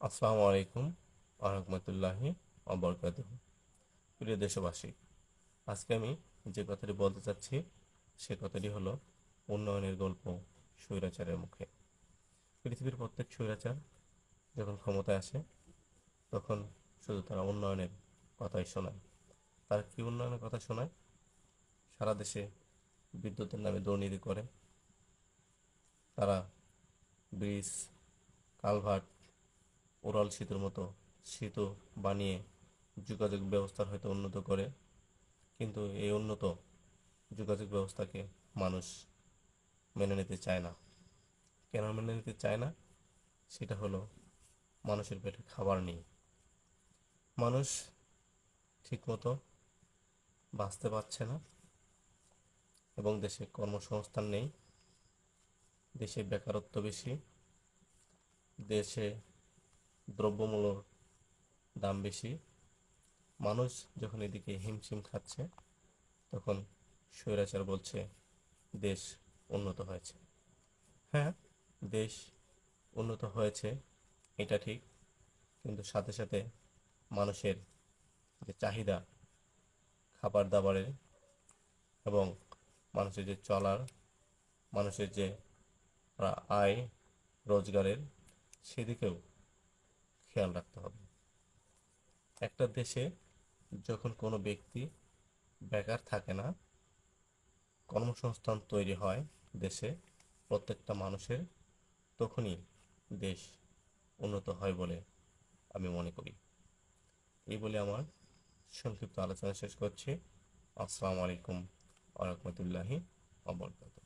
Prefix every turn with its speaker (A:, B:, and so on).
A: আসসালামু আলাইকুম আরহামতুল্লাহি অবরকাত প্রিয় দেশবাসী, আজকে আমি যে কথাটি বলতে চাচ্ছি, সে কথাটি হলো উন্নয়নের গল্প স্বৈরাচারের মুখে। পৃথিবীর প্রত্যেক স্বৈরাচার যখন ক্ষমতায় আসে, তখন শুধু তারা উন্নয়নের কথাই শোনায়। তারা কি উন্নয়নের কথা শোনায়? সারা দেশে বিদ্যুতের নামে দুর্নীতি করে। তারা ব্রিজ, কালভার্ট ওরাল সেতুর মতো সেতু বানিয়ে যোগাযোগ ব্যবস্থার হয়তো উন্নত করে। কিন্তু এই উন্নত যোগাযোগ ব্যবস্থাকে মানুষ মেনে নিতে চায় না। কেন মেনে নিতে চায় না? সেটা হলো মানুষের পেটে খাবার নেই। মানুষ ঠিকমতো বাঁচতে পারছে না এবং দেশে কর্মসংস্থান নেই। দেশে বেকারত্ব বেশি। দেশে দ্রব্যমূল্যর দাম বেশি। মানুষ যখন এদিকে হিমশিম খাচ্ছে, তখন স্বৈরাচার বলছে, দেশ উন্নত হয়েছে। হ্যাঁ দেশ উন্নত হয়েছে, এটা ঠিক। কিন্তু সাথে সাথে মানুষের যে চাহিদা, খাবার দাবারের এবং মানুষের যে চলার, মানুষের যে আয়, রোজগারের, সেদিকেও খেয়াল রাখতে হবে। একটা দেশে যখন কোনো ব্যক্তি বেকার থাকে না, কর্মসংস্থান তৈরি হয় দেশে প্রত্যেকটা মানুষের, তখনই দেশ উন্নত হয় বলে আমি মনে করি। এই বলে আমার সংক্ষিপ্ত আলোচনা শেষ করছি। আসসালামু আলাইকুম আ রহমতুল্লাহি আবরকাত